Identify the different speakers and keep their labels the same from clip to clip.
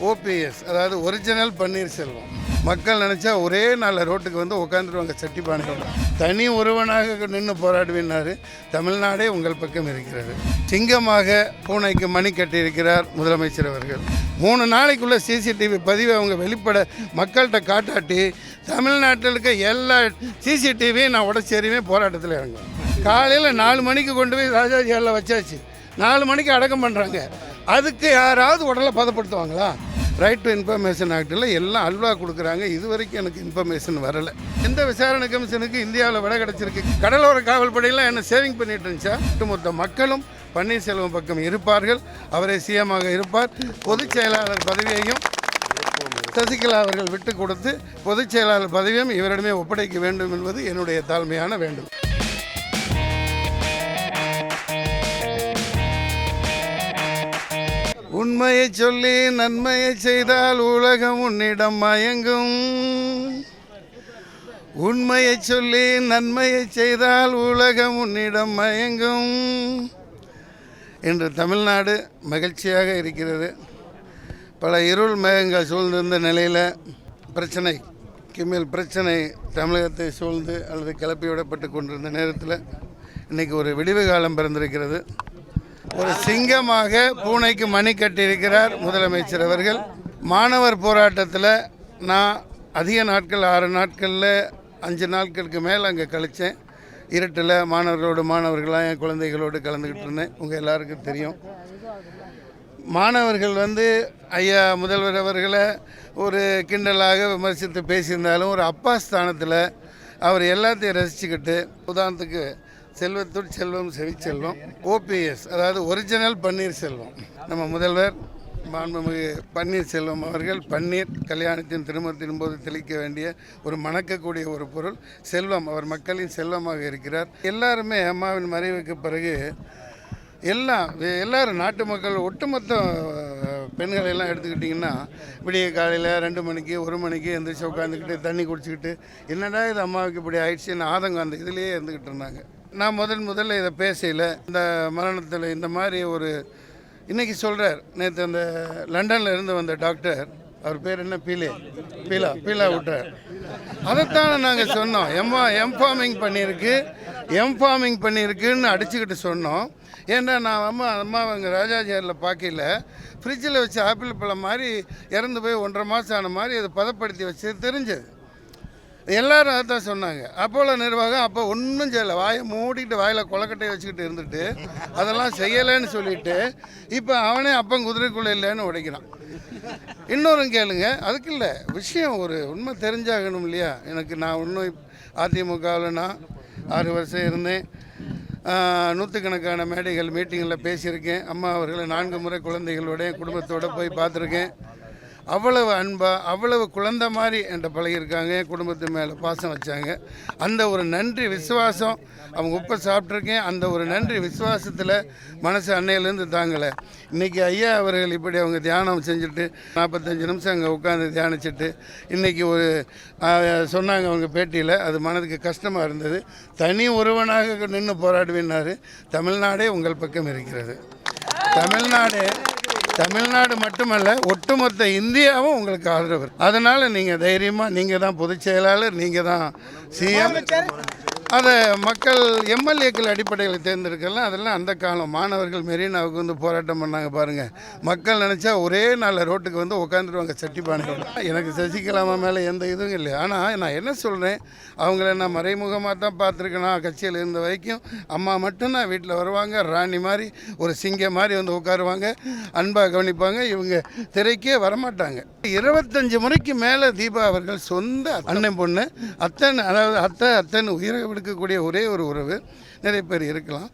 Speaker 1: OPS அதாவது original Panneerselvam மக்கள் நினச்சா ஒரே நாளில் ரோட்டுக்கு வந்து உட்காந்துருவாங்க சட்டி பானையோட. தனி ஒருவனாக நின்று போராடுவினார் தமிழ்நாடே உங்கள் பக்கம் இருக்கிறது. சிங்கமாக பூனைக்கு மணி கட்டியிருக்கிறார் முதலமைச்சர் அவர்கள். மூணு நாளைக்குள்ள சிசிடிவி பதிவை அவங்க வெளிப்பட மக்கள்கிட்ட காட்டாட்டி தமிழ்நாட்டில் இருக்க எல்லா சிசிடிவியும் நான் உடச்சேரியுமே போராட்டத்தில் இறங்குவேன். காலையில் நாலு மணிக்கு கொண்டு போய் ராஜாஜி ஹாலில் வச்சாச்சு. நாலு மணிக்கு அடக்கம் பண்ணுறாங்க அதுக்கு யாராவது உடலை பதப்படுத்துவாங்களா? ரைட் டு இன்ஃபர்மேஷன் ஆக்டில் எல்லாம் அல்வா கொடுக்குறாங்க. இது வரைக்கும் எனக்கு இன்ஃபர்மேஷன் வரலை. எந்த விசாரணை கமிஷனுக்கு இந்தியாவில் விட கிடச்சிருக்கு? கடலோர காவல்படையெல்லாம் என்ன சேவிங் பண்ணிட்டு இருந்துச்சா? ஒட்டுமொத்த மக்களும் பன்னீர்செல்வம் பக்கம் இருப்பார்கள். அவரே சிஎமாக இருப்பார். பொதுச் செயலாளர் பதவியையும் சசிகலா அவர்கள் விட்டு கொடுத்து பொதுச் செயலாளர் பதவியும் இவரிடமே ஒப்படைக்க வேண்டும் என்பது என்னுடைய தாழ்மையான வேண்டும் உண்மையை சொல்லி நன்மையை செய்தால் உலகம் உன்னிடம் மயங்கும். உண்மையை சொல்லி நன்மையை செய்தால் உலகம் உன்னிடம் மயங்கும். இன்று தமிழ்நாடு மகிழ்ச்சியாக இருக்கிறது. பல இருள் மேகங்கள் சூழ்ந்திருந்த நிலையில் பிரச்சனை கிமில் பிரச்சனை தமிழகத்தை சூழ்ந்து அல்லது கிளப்பி விடப்பட்டு கொண்டிருந்த நேரத்தில் இன்றைக்கி ஒரு விடிவு காலம் பிறந்திருக்கிறது. ஒரு சிங்கமாக பூனைக்கு மணி கட்டியிருக்கிறார் முதலமைச்சர் அவர்கள். மாணவர் போராட்டத்தில் நான் அதிக நாட்கள் ஆறு நாட்களில் அஞ்சு நாட்களுக்கு மேலே அங்கே கழித்தேன் இருட்டில் மாணவர்களோடு மாணவர்களாக என் குழந்தைகளோடு கலந்துக்கிட்டு இருந்தேன். உங்கள் எல்லாருக்கும் தெரியும். மாணவர்கள் வந்து ஐயா முதல்வர் அவர்களை ஒரு கிண்டலாக விமர்சித்து பேசியிருந்தாலும் ஒரு அப்பா ஸ்தானத்தில் அவர் எல்லாத்தையும் ரசிச்சுக்கிட்டு உதாரணத்துக்கு செல்வத்துள் செல்வம் செவிச்செல்வம். ஓபிஎஸ் அதாவது ஒரிஜினல் பன்னீர்செல்வம் நம்ம முதல்வர் மாண்புமிகு பன்னீர்செல்வம் அவர்கள் பன்னீர் கல்யாணத்தின் திருமணத்தின் போது தெளிக்க வேண்டிய ஒரு மணக்கக்கூடிய ஒரு பொருள் செல்வம். அவர் மக்களின் செல்வமாக இருக்கிறார். எல்லாருமே அம்மாவின் மறைவுக்கு பிறகு எல்லாம் எல்லோரும் எல்லாரும் நாட்டு மக்கள் ஒட்டுமொத்த பெண்களை எல்லாம் எடுத்துக்கிட்டிங்கன்னா விடிய காலையில் ரெண்டு மணிக்கு ஒரு மணிக்கு எந்திரிச்சு உட்காந்துக்கிட்டு தண்ணி குடிச்சிக்கிட்டு என்னடா இது அம்மாவுக்கு இப்படி ஆயிடுச்சுன்னு ஆதங்கம் அந்த இதுலேயே இருந்துக்கிட்டு இருந்தாங்க. நான் முதன் முதல்ல இதை பேசையில் இந்த மரணத்தில் இந்த மாதிரி ஒரு இன்னைக்கு சொல்கிறார் நேற்று அந்த லண்டனில் இருந்து வந்த டாக்டர் அவர் பேர் என்ன? பீலே. பீலா பீலா விட்டார். அதைத்தானே நாங்கள் சொன்னோம். எம்மா எம்ஃபார்மிங் பண்ணியிருக்கு எம்ஃபார்மிங் பண்ணியிருக்குன்னு அடிச்சுக்கிட்டு சொன்னோம். ஏன்னா நான் அம்மா அம்மா அவங்க ராஜாஜியாரில் பார்க்கல ஃப்ரிட்ஜில் வச்சு ஆப்பிள் பழம் மாதிரி இறந்து போய் ஒன்றரை மாதம் ஆன மாதிரி அதை பதப்படுத்தி வச்சு தெரிஞ்சது. எல்லாரும் அதான் சொன்னாங்க. அப்போலோ நிர்வாகம் அப்போ ஒன்றும் செய்யலை. வாயை மூடிட்டு வாயில் கொலக்கட்டையை வச்சுக்கிட்டு இருந்துட்டு அதெல்லாம் செய்யலைன்னு சொல்லிட்டு இப்போ அவனே அப்பன் குதிரைக்குள்ளே இல்லைன்னு உடைக்கிறான். இன்னொரும் கேளுங்க. அதுக்கு இல்லை. விஷயம் ஒரு உண்மை தெரிஞ்சாகணும் இல்லையா? எனக்கு நான் இன்னும் அதிமுகவில் நான் ஆறு வருஷம் இருந்தேன். நூற்றுக்கணக்கான மேடைகள் மீட்டிங்கில் பேசியிருக்கேன். அம்மா அவர்களை நான்கு முறை குழந்தைகளோட குடும்பத்தோடு போய் பார்த்துருக்கேன். அவ்வளவு அன்பாக அவ்வளவு குழந்தை மாதிரி என்கிட்ட பழகியிருக்காங்க என் குடும்பத்து மேலே பாசம் வச்சாங்க. அந்த ஒரு நன்றி விசுவாசம் அவங்க உப்பை சாப்பிட்ருக்கேன் அந்த ஒரு நன்றி விசுவாசத்தில் மனசு அன்னையிலேருந்து தாங்கலை. இன்றைக்கி ஐயா அவர்கள் இப்படி அவங்க தியானம் செஞ்சுட்டு நாற்பத்தஞ்சு நிமிஷம் அங்கே உட்காந்து தியானிச்சுட்டு இன்றைக்கி ஒரு சொன்னாங்க அவங்க பேட்டியில் அது மனதுக்கு கஷ்டமாக இருந்தது. தனி ஒருவனாக நின்று போராடுவேன்னாரு. தமிழ்நாடே உங்கள் பக்கம் இருக்கிறது. தமிழ்நாடு தமிழ்நாடு மட்டுமல்ல ஒட்டுமொத்த இந்தியாவும் உங்களுக்கு ஆதரவு. அதனால் நீங்கள் தைரியமாக நீங்கள் தான் பொதுச் செயலாளர் நீங்கள் தான் சிஎம் அதை மக்கள் எம்எல்ஏக்கள் அடிப்படையில் தேர்ந்தெடுக்கலாம் அதெல்லாம் அந்த காலம். மாணவர்கள் மெரினாவுக்கு வந்து போராட்டம் பண்ணாங்க பாருங்கள் மக்கள் நினச்சா ஒரே நாளில் ரோட்டுக்கு வந்து உட்காந்துருவாங்க சட்டி எனக்கு சசிகலாமா மேலே எந்த இதுவும் இல்லை. ஆனால் நான் என்ன சொல்கிறேன் அவங்கள நான் மறைமுகமாக தான் பார்த்துருக்கேன். நான் கட்சியில் இருந்த வரைக்கும் அம்மா மட்டும்தான் வீட்டில் வருவாங்க. ராணி மாதிரி ஒரு சிங்கம் மாதிரி வந்து உட்காருவாங்க. அன்பாக கவனிப்பாங்க. இவங்க திரைக்கே வரமாட்டாங்க. இருபத்தஞ்சு முறைக்கு மேலே தீபா அவர்கள் சொந்த அண்ணன் பொண்ணு. அத்தன் அதாவது அத்தை அத்தன் உயிரை விடுக்கக்கூடிய ஒரே ஒரு உறவு. நிறைய பேர் இருக்கலாம்.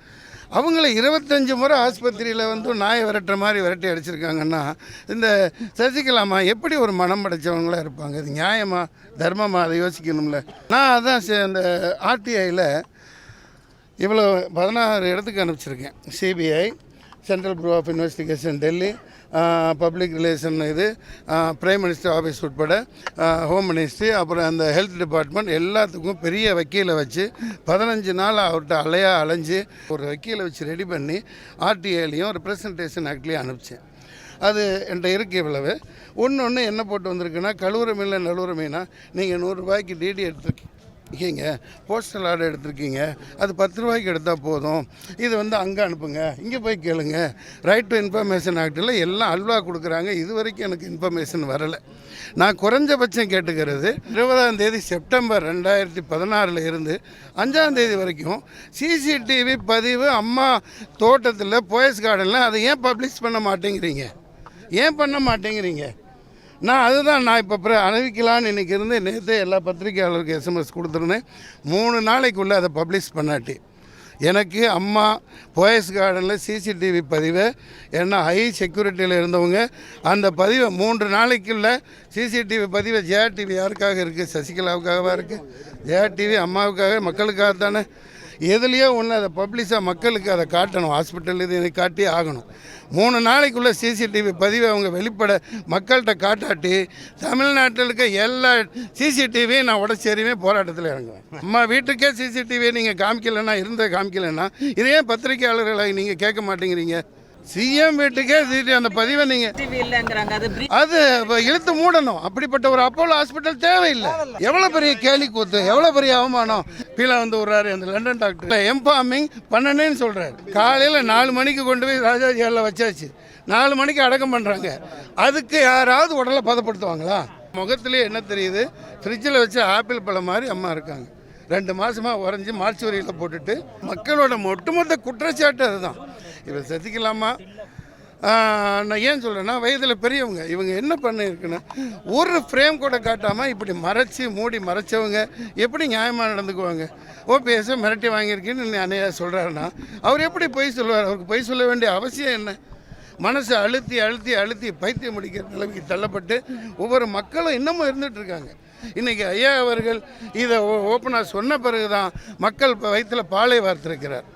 Speaker 1: அவங்கள இருபத்தஞ்சு முறை ஆஸ்பத்திரியில் வந்து நாயை விரட்டுற மாதிரி விரட்டி அடிச்சிருக்காங்கன்னா இந்த சசிகலாமா எப்படி ஒரு மனம் படைச்சவங்களாக இருப்பாங்க? இது நியாயமா? தர்மமாக அதை யோசிக்கணும்ல. நான் அதான் சே- அந்த ஆர்டிஐயில் இவ்வளோ பதினாறு இடத்துக்கு அனுப்பிச்சிருக்கேன். CBI central bureau of investigation Delhi. Public relation இது பிரைம் மினிஸ்டர் ஆஃபீஸ் உட்பட ஹோம் மினிஸ்ட்ரி அப்புறம் அந்த ஹெல்த் டிபார்ட்மெண்ட் எல்லாத்துக்கும் பெரிய வக்கீலை வச்சு பதினஞ்சு நாள் அவர்கிட்ட அலையாக அலைஞ்சு ஒரு வக்கீலை வச்சு ரெடி பண்ணி ஆர்டிஐலையும் ரெப்ரசன்டேஷன் ஆக்ட்லேயும் அனுப்பிச்சேன். அது என்கிட்ட இருக்கு இவ்வளவு. ஒன்று ஒன்று என்ன போட்டு வந்திருக்குன்னா கழுவுற மீனில் நழுவுற மீனா நீங்கள் நூறுரூபாய்க்கு டிடி எடுத்துருக்கீங்க. இருக்கீங்க போஸ்டல் ஆர்டர் எடுத்திருக்கீங்க அது பத்து ரூபாய்க்கு எடுத்தால் போதும். இது வந்து அங்கே அனுப்புங்க இங்கே போய் கேளுங்க. ரைட் டு இன்ஃபர்மேஷன் ஆக்டில் எல்லாம் அல்வா கொடுக்குறாங்க. இது வரைக்கும் எனக்கு இன்ஃபர்மேஷன் வரலை. நான் குறைஞ்சபட்சம் கேட்டுக்கிறது இருபதாம் தேதி செப்டம்பர் ரெண்டாயிரத்தி பதினாறில் இருந்து அஞ்சாம் தேதி வரைக்கும் சிசிடிவி பதிவு அம்மா தோட்டத்தில் போயஸ் கார்டனில் அதை ஏன் பப்ளிஷ் பண்ண மாட்டேங்கிறீங்க? ஏன் பண்ண மாட்டேங்கிறீங்க? நான் அதுதான் நான் இப்போ பிர அறிவிக்கலான்னு இன்றைக்கி இருந்து நேற்று எல்லா பத்திரிகையாளருக்கும் எஸ்எம்எஸ் கொடுத்துருந்தேன். மூணு நாளைக்குள்ளே அதை பப்ளிஷ் பண்ணாட்டி. எனக்கு அம்மா போயஸ் கார்டனில் சிசிடிவி பதிவை ஏன்னா ஹை செக்யூரிட்டியில் இருந்தவங்க அந்த பதிவை மூன்று நாளைக்குள்ள சிசிடிவி பதிவை ஜேஆர்டிவி டிவி யாருக்காக இருக்குது சசிகலாவுக்காகவா இருக்குது ஜேஆர்டிவி டிவி அம்மாவுக்காக மக்களுக்காக தானே எதுலேயோ ஒன்று அதை பப்ளிஷாக மக்களுக்கு அதை காட்டணும். ஹாஸ்பிட்டல் இது காட்டி ஆகணும். மூணு நாளைக்குள்ளே சிசிடிவி பதிவை அவங்க வெளிப்பட மக்கள்கிட்ட காட்டாட்டி தமிழ்நாட்டில் இருக்க எல்லா சிசிடிவியும் நான் உடச்சேரியுமே போராட்டத்தில் இறங்குவேன். நம்ம வீட்டுக்கே சிசிடிவியை நீங்கள் காமிக்கலைன்னா இருந்த காமிக்கலைன்னா இதே பத்திரிகையாளர்களை நீங்கள் கேட்க மாட்டேங்கிறீங்க. சிஎம் வீட்டுக்கே சிசிடிவி அந்த பதிவை
Speaker 2: இல்லைங்கிறாங்க. அது
Speaker 1: இழுத்து மூடணும். அப்படிப்பட்ட ஒரு அப்போலோ ஹாஸ்பிட்டல் தேவையில்லை. எவ்வளோ பெரிய கேலி கூத்து எவ்வளோ பெரிய அவமானம். கீழே வந்து விட்றாரு அந்த லண்டன் டாக்டர் எம்பாமிங் பண்ணனேன்னு சொல்கிறாரு காலையில் நாலு மணிக்கு கொண்டு போய் ராஜாஜி ஹாலில் வச்சாச்சு. நாலு மணிக்கு அடக்கம் பண்ணுறாங்க அதுக்கு யாராவது உடலை பதப்படுத்துவாங்களா? முகத்திலே என்ன தெரியுது? ஃப்ரிட்ஜில் வச்ச ஆப்பிள் பழம் மாதிரி அம்மா இருக்காங்க. ரெண்டு மாதமாக உறைஞ்சி மார்ச் வரியில் போட்டுட்டு மக்களோட ஒட்டுமொத்த குற்றச்சாட்டு அதுதான். இவர் சசிகலாமா நான் ஏன் சொல்கிறேன்னா வயதில் பெரியவங்க இவங்க என்ன பண்ணியிருக்குன்னா ஒரு ஃப்ரேம் கூட காட்டாமல் இப்படி மறைச்சி மூடி மறைச்சவங்க எப்படி நியாயமாக நடந்துக்குவாங்க? ஓபிஎஸ்ஸை மிரட்டி வாங்கியிருக்கேன்னு அன்னையா சொல்கிறாருன்னா அவர் எப்படி பொய் சொல்லுவார்? அவருக்கு பொய் சொல்ல வேண்டிய அவசியம் என்ன? மனசை அழுத்தி அழுத்தி அழுத்தி பைத்தியம் முடிக்கிற நிலைமைக்கு தள்ளப்பட்டு ஒவ்வொரு மக்களும் இன்னமும் இருந்துகிட்ருக்காங்க இன்றைக்கி ஐயா அவர்கள் இதை ஓப்பனாக சொன்ன பிறகு தான் மக்கள் வயிற்றில் பாலை வார்த்திருக்கிறார்.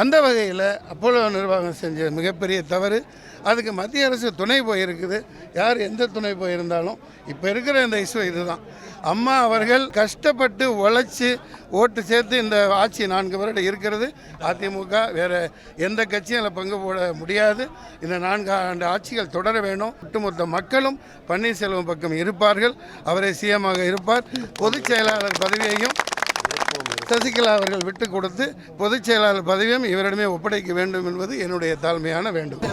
Speaker 1: அந்த வகையில் அப்போலோ நிர்வாகம் செஞ்ச மிகப்பெரிய தவறு. அதுக்கு மத்திய அரசு துணை போயிருக்குது. யார் எந்த துணை போயிருந்தாலும் இப்போ இருக்கிற இந்த இஷ்யூ இதுதான். அம்மா அவர்கள் கஷ்டப்பட்டு உழைச்சி ஓட்டு சேர்த்து இந்த ஆட்சி நான்கு வருடம் இருக்கிறது. அதிமுக வேறு எந்த கட்சியும் அதில் பங்கு போட முடியாது. இந்த நான்கு ஆண்டு ஆட்சிகள் தொடர வேணும். ஒட்டுமொத்த மக்களும் பன்னீர்செல்வம் பக்கம் இருப்பார்கள். அவரே சிஎமாக இருப்பார். பொதுச் செயலாளர் பதவியையும் சசிகலா அவர்கள் விட்டு கொடுத்து பொதுச் செயலாளர் பதவியும் இவரிடமே ஒப்படைக்க வேண்டும் என்பது என்னுடைய தாழ்மையான வேண்டுகோள்.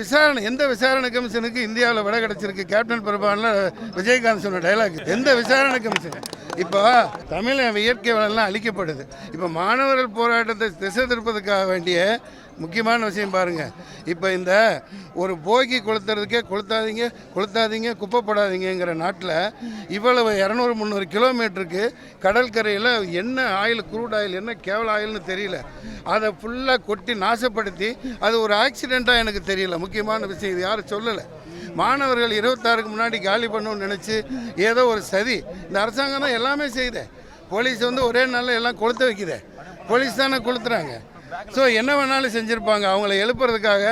Speaker 1: விசாரணை எந்த விசாரணை கமிஷனுக்கு இந்தியாவில் விட கிடைச்சிருக்கு? கேப்டன் பிரபானில் விஜயகாந்த் சொன்ன டைலாக் எந்த விசாரணை கமிஷன்? இப்போ தமிழ் இயற்கை வளம்லாம் அழிக்கப்படுது. இப்போ மாணவர்கள் போராட்டத்தை திசை திருப்பதுக்காக வேண்டிய முக்கியமான விஷயம் பாருங்க. இப்போ இந்த ஒரு போகி கொளுத்துறதுக்கே கொளுத்தாதீங்க கொளுத்தாதீங்க குப்பை நாட்டில் இவ்வளவு இரநூறு முந்நூறு கிலோமீட்டருக்கு கடற்கரையில் என்ன ஆயில் குரூட் ஆயில் என்ன கேவல ஆயில்னு தெரியல. அதை ஃபுல்லாக கொட்டி நாசப்படுத்தி அது ஒரு ஆக்சிடெண்ட்டாக எனக்கு தெரியல. முக்கியமான விஷயம் இது யாரும் சொல்லலை. மாணவர்கள் இருபத்தாறுக்கு முன்னாடி காலி பண்ணணும்னு நினச்சி ஏதோ ஒரு சதி. இந்த அரசாங்கம் தான் எல்லாமே செய்யுது. போலீஸ் வந்து ஒரே நாளில் எல்லாம் கொளுத்த வைக்குது. போலீஸ் தானே கொளுத்துறாங்க. ஸோ என்ன வேணாலும் செஞ்சுருப்பாங்க. அவங்கள எழுப்புறதுக்காக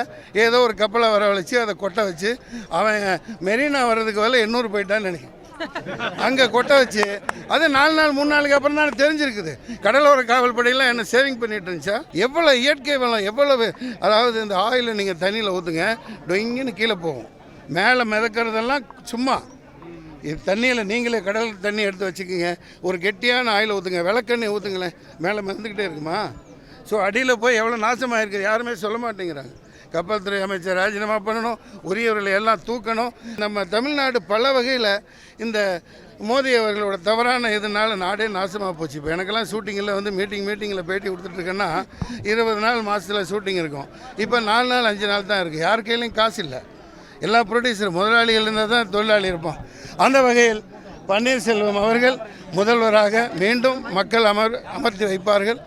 Speaker 1: ஏதோ ஒரு கப்பலை வரவழைச்சு அதை கொட்ட வச்சு அவன் மெரினா வர்றதுக்கு வேலை எண்ணூறு போயிட்டான்னு நினைக்கிறேன். அங்கே கொட்ட வச்சு அது நாலு நாள் மூணு நாளுக்கு அப்புறம் தான் தெரிஞ்சிருக்குது. கடலோர காவல் படையெல்லாம் என்ன சேவிங் பண்ணிட்டு இருந்துச்சா? எவ்வளோ இயற்கை வளம் எவ்வளவு அதாவது இந்த ஆயிலை நீங்கள் தண்ணியில் ஊற்றுங்க டொங்கின்னு கீழே போகும். மேலே மிதக்கிறதெல்லாம் சும்மா. இது தண்ணியில் நீங்களே கடல் தண்ணி எடுத்து வச்சுக்கோங்க. ஒரு கெட்டியான ஆயில் ஊற்றுங்க விளக்கெண்ணெய் ஊற்றுங்களேன் மேலே மிதந்துக்கிட்டே இருக்குமா? ஸோ அடியில் போய் எவ்வளோ நாசமாக இருக்குது யாருமே சொல்ல மாட்டேங்கிறாங்க. கப்பல் துறை அமைச்சர் ராஜினாமா பண்ணணும் உரியவர்களை எல்லாம் தூக்கணும். நம்ம தமிழ்நாடு பல வகையில் இந்த மோடி அவர்களோட தவறான இதனால் நாடே நாசமாக போச்சு. இப்போ எனக்கெல்லாம் ஷூட்டிங்கில் வந்து மீட்டிங் மீட்டிங்கில் பேட்டி கொடுத்துட்ருக்கேன்னா இருபது நாள் மாதத்தில் ஷூட்டிங் இருக்கும். இப்போ நாலு நாள் அஞ்சு நாள் தான் இருக்குது யார் கையிலையும் காசு இல்லை. எல்லா ப்ரொடியூசர் முதலாளிகள் இருந்தால் தான் தொழிலாளி இருப்போம். அந்த வகையில் பன்னீர்செல்வம் அவர்கள் முதல்வராக மீண்டும் மக்கள் அமர் அமர்த்தி வைப்பார்கள்.